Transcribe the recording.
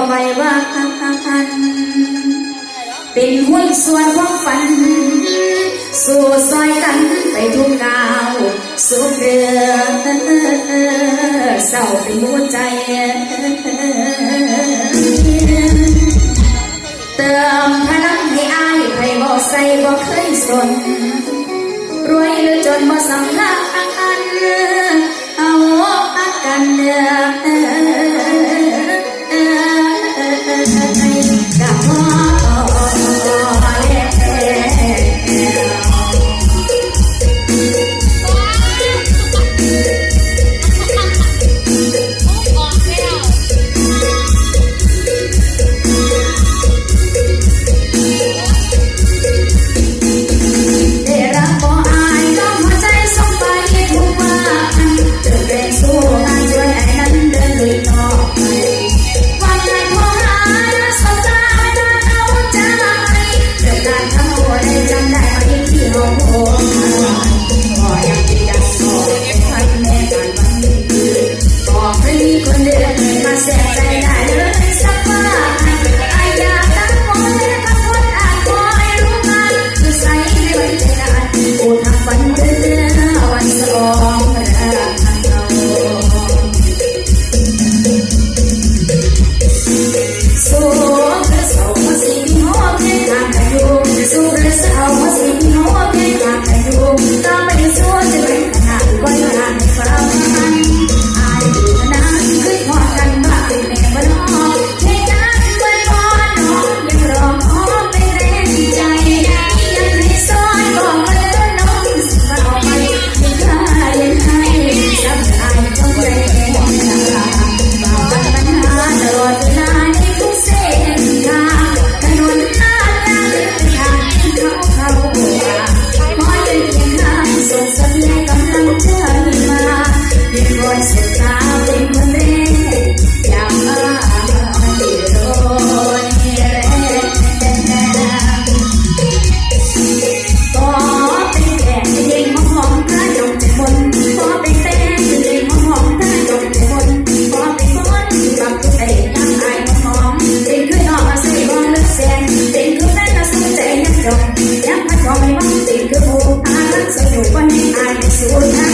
บ่ไหวว่ากันเป็นหุ้นส่วนของฝัน สู่ซอยกันไปทุกก้าวสุขเรือเศร้าเป็นหัวใจ เติมพลังให้อายให้บ่ใส่บ่เคยสน รวยหรือจนบ่สำคัญเอาอากันเด้อ Saturday.